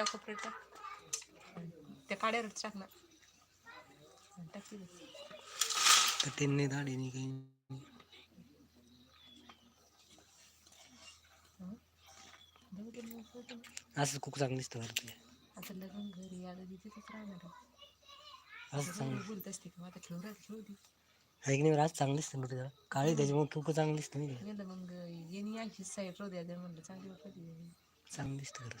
त्या कोपऱ्याच्या त्या काड्यावरच टाकणार त्यांनी धाडे नाही काही असं खूप चांगलं दिसतं वाटतं आता लग्न घरी आलं आज चांगली काळी खूप चांगली साईड म्हणलं चांगली चांगली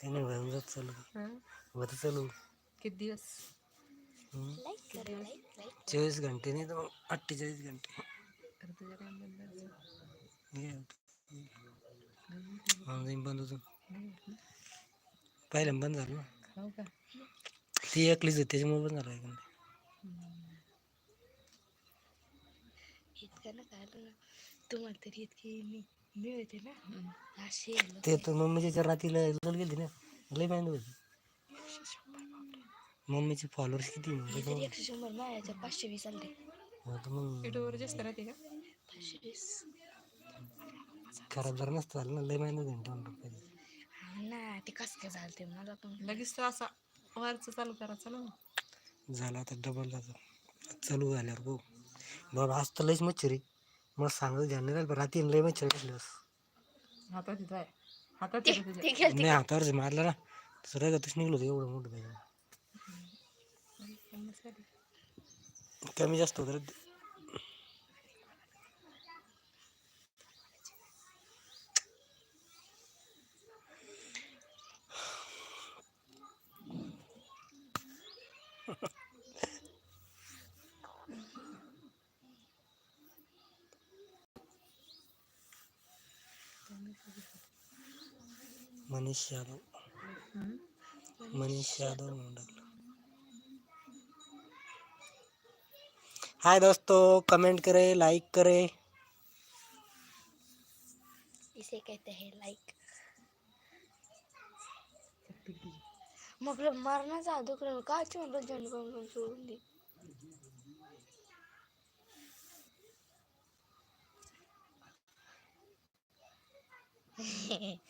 काही नाही भरून जात चालू होतं चालू किती दिवस चोवीस घंटे नाही तर मग अठ्ठेचाळीस घंटे बंद होतो पहिल्या बंद झालं ना हो ती एकलीच होती त्याच्यामुळे बंद झालं घंटे इतकं ना काय तुम्हाला तरी इतकी ते तर मम्मीच्या रात्री लल गेली ना लय मम्मीचे फॉलोअर्स किती पाचशे वीस आले हो का खराब जर नसतं झालं ना लय बँड दोन रुपये ते कसं काय झालं ते मला लगेच असा चालू करा झालं आता डबल झालं चालू झाल्यावर बघ बाबा आज लयच मला सांगत ध्यान नाही लय मच्छर घेतलंस नाही हातावर मारलं ना सर निघलो एवढं मोठं कमी जास्त होत रे मनीष यादव मनीष यादव हाय दोस्तों कमेंट करें लाइक करें इसे कहते हैं लाइक मग मरणाचा अधुक्रम का चोंड जनगणना सोडून दे Hehehe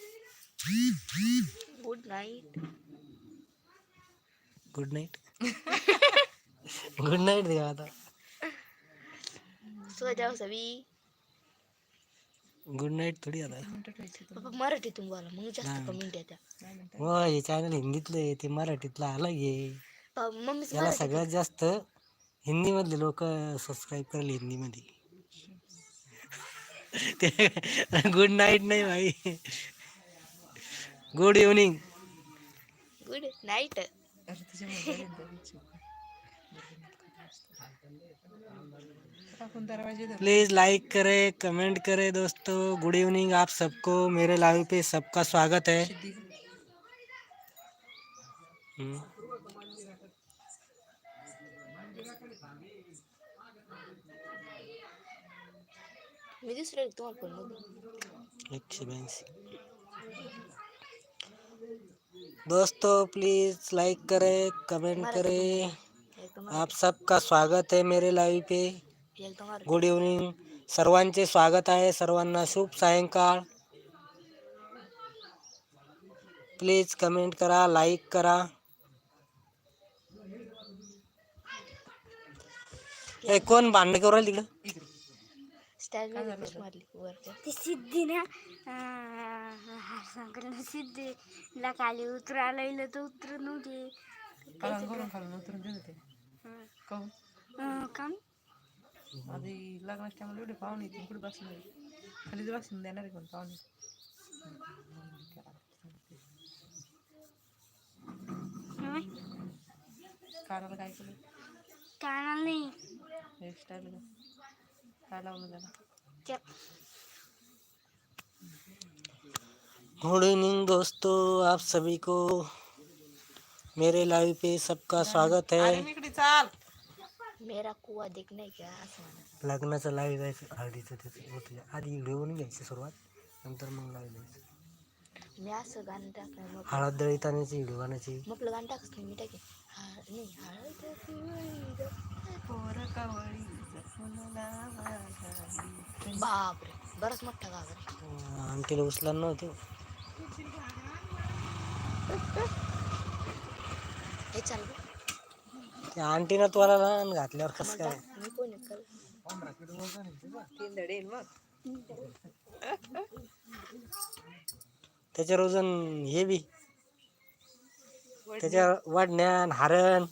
good night good night good night दिखा था सो जाओ सभी गुड नाइट थोडी आता मराठी तुम बोला मग जास्त कमेंट येत्या हो हे चॅनल हिंदीतलं आहे ते मराठीतलं आलं हे बाबा मम्मीच याला मराठी सगळ्यात जास्त हिंदीमधले लोक सबस्क्राईब करेल हिंदीमध्ये ते गुड नाइट नहीं भाई good evening good night please like करें कमेंट करें दोस्तों गुड इवनिंग आप सबको मेरे लाइव पे सबका स्वागत है मी हम्म। दुसऱ्या एक दोस्तों प्लीज़ लाइक करें कमेंट करें आप सबका स्वागत है मेरे लाइव पे गुड इवनिंग सर्वांचे स्वागत है सर्वान शुभ सायंका प्लीज कमेंट करा लाइक करा ए कोण भांडण करू तिकडं त्याच मारली वर ती सिद्धी ना सांगितलं सिद्धीला खाली उतरायला येईल तर उतरत नव्हती करून खालून उतरून गेले ते काहून काम आधी लग्नाच्या एवढे पाहुणे येते कुठे बसून खालीच बसून देणार कोण पाहुणे कानाला काय केलं कानाला नाही गुड इवनिंग दोस्तों आप सभी को मेरे लाइव पे सबका स्वागत है मेरा कुआ दिखने क्या लग्नाचा लाईव्ह जायचं हळदीचं आधी व्हिडिओवरून घ्यायची सुरुवात नंतर मग जायचं हळद दळी ताण्याची मग गाणं मी बापरे बरंच मोठा गाव रे आमटीला उचला नव्हते हे चाल बे. त्या आंटीनं त्वरा लहान घातल्यावर कस काय मी कोण आहे कल? त्याच्यावर अजून हे बी त्याच्या वाढण्यान हरण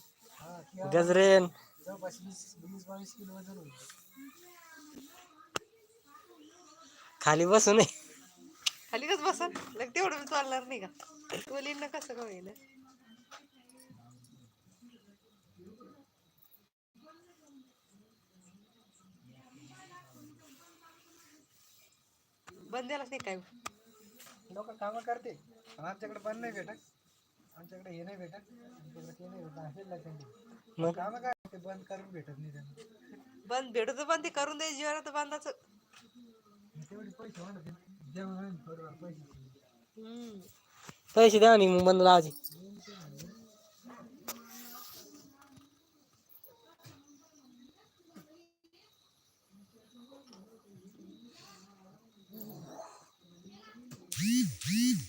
गजरेन खाली बसू नये खाली कस बसा लग तेवढं चालणार नाही का तुला ना कसं ना बंद बंद्यालाच नाही काय लोक कामं करते आमच्याकडे बंद नाही भेटत आमच्याकडे हे नाही भेटत आमच्याकडे ते नाही भेटत असेल ना त्यांनी मग कामं काय ते बंद भेटत नाही बंद भेटतो पण ते करून द्यायची जीवनात पैसे द्या मग बंद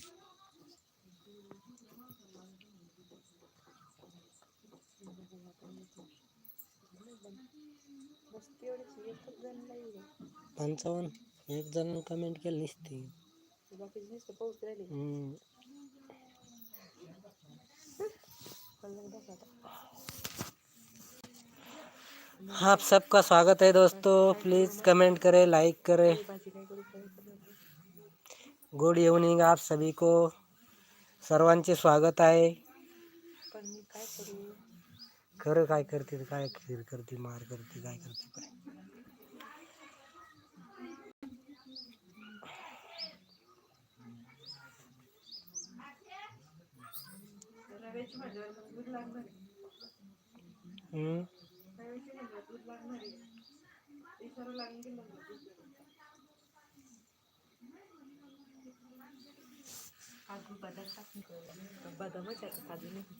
एक कमेंट हम्म. आप सबका स्वागत है दोस्तों प्लीज़ कमेंट करें लाइक करें गुड इवनिंग आप सभी को सर्वांचे स्वागत है खरं काय करती तर काय खीर करती मार करती काय करती काय हम्म? बदामच आहे काजू नाही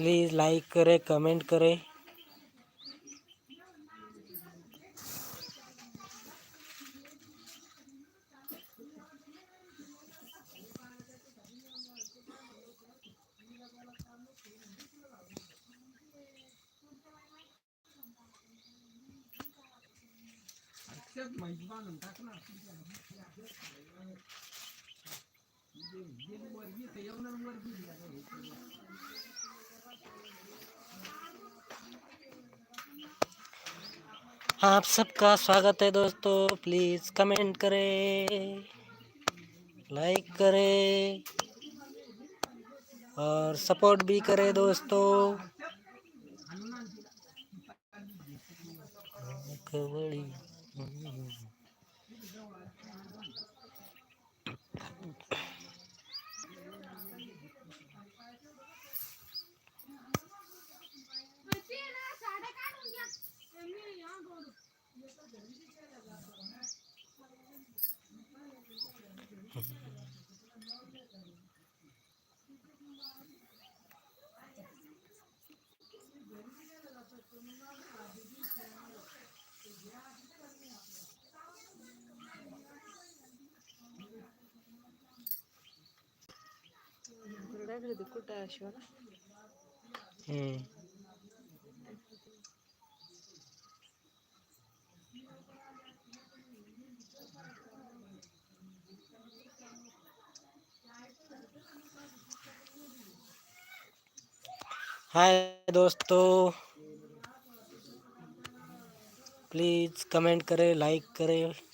प्लीज़ लाइक करें कमेंट करें ये वर्गीय वर्गीय आप सबका स्वागत है दोस्तों प्लीज कमेंट करें लाइक करें और सपोर्ट भी करें दोस्तों हाय दोस्तों प्लीज़ कमेंट करें लाइक करें